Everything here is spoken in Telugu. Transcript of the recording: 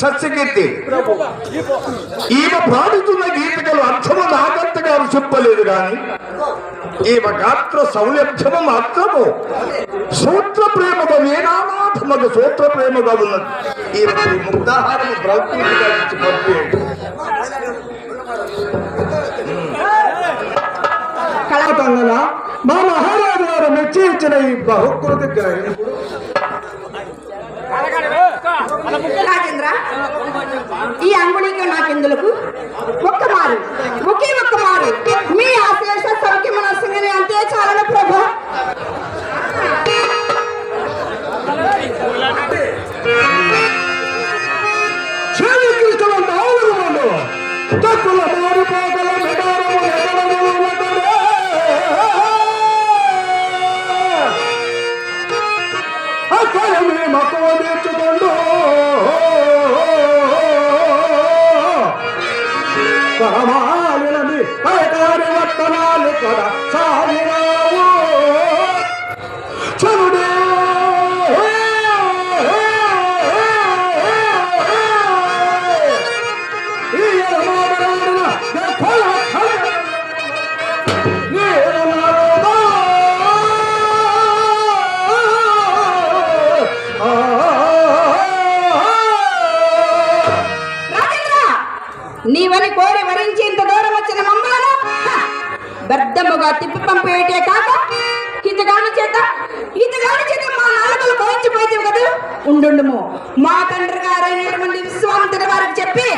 సత్యకీర్తి. ఈమె పాడుతున్న గీతికలు అర్థము నాగత్త గారు చెప్పలేదు గాని ఈమె గాత్ర సౌలభ్యము మాత్రము. సూత్ర ప్రేమగా వేణానాథమగు సూత్ర ప్రేమగా ఉన్నది ప్రకృతిగా ఇచ్చి పంపేయండి. కళాతంగన మా మహారాజు గారు మెచ్చి ఇచ్చిన ఈ బహుకృతి రాజేంద్ర ఈ అంగుళిక నాకెందులకు? ఒక్క మారు ఒకే ఒక్క మారు. మీ ఆశేష సౌఖ్యమైన సింగని అంతే చాలని ప్రభు? చేయి కృష్ణవంత తక్కువ మారిపోగల మెడారము ఎడమలు అక్కడ పరమాలినది పరకారి వర్తనాలు కూడా సాగిరావు. చరుడే ఈ ఎడమాబడాడిన ఈ నీవని కోరి వరించి ఇంత దూరం వచ్చిన మమ్మలను? బద్దముగా తిప్పి పంపేటే కాక ఇతగాని చేత ఇతగాని చేత మా నాలుగులు కోయించిపోయింది కదా? ఉండుండుము. మా తండ్రి గారైనటువంటి విశ్వామిత్రుడి వారికి చెప్పి